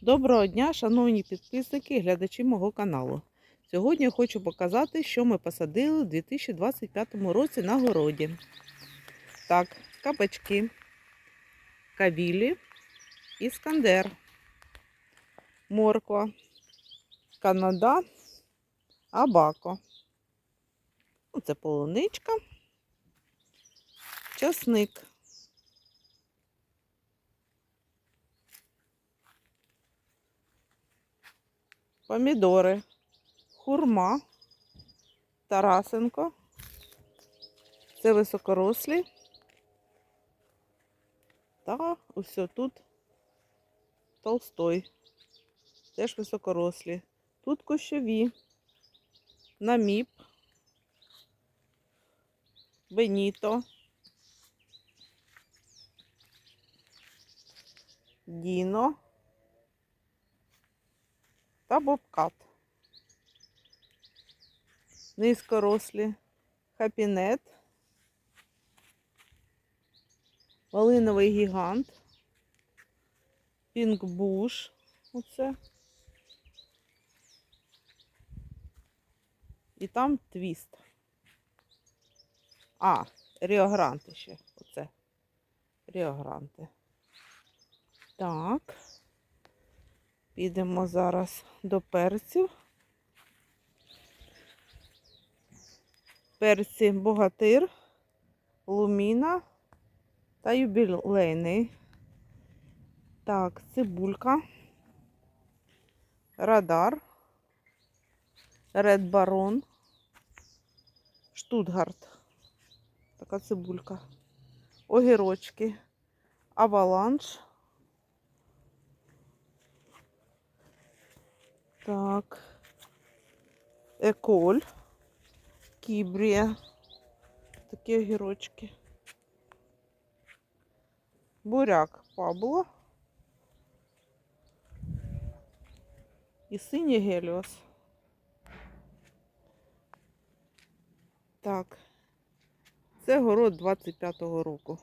Доброго дня, шановні підписники і глядачі мого каналу. Сьогодні я хочу показати, що ми посадили у 2025 році на городі. Так, кабачки, кавілі, іскандер, морква, канада, абако. Ну, Це полуничка, часник. Помідори, хурма, Тарасенко. Це високорослі. Та ось тут толстой. Теж високорослі. Тут кущові, наміп, беніто, діно та бобкат. Низькорослі, хапінет, малиновий гігант, пінгбуш, оце. І там твіст. А, ріогранти ще. Оце. Ріогранти. Так. Підемо зараз до перців. Перці богатир, луміна та юбілейний. Так, цибулька, радар, Ред Барон, Штутгарт. Така цибулька. Огірочки, аваланж. Так. Еколь. Кібрія. Такі огірочки. Буряк Пабло. І синій геліос. Так. Це город 25-го року.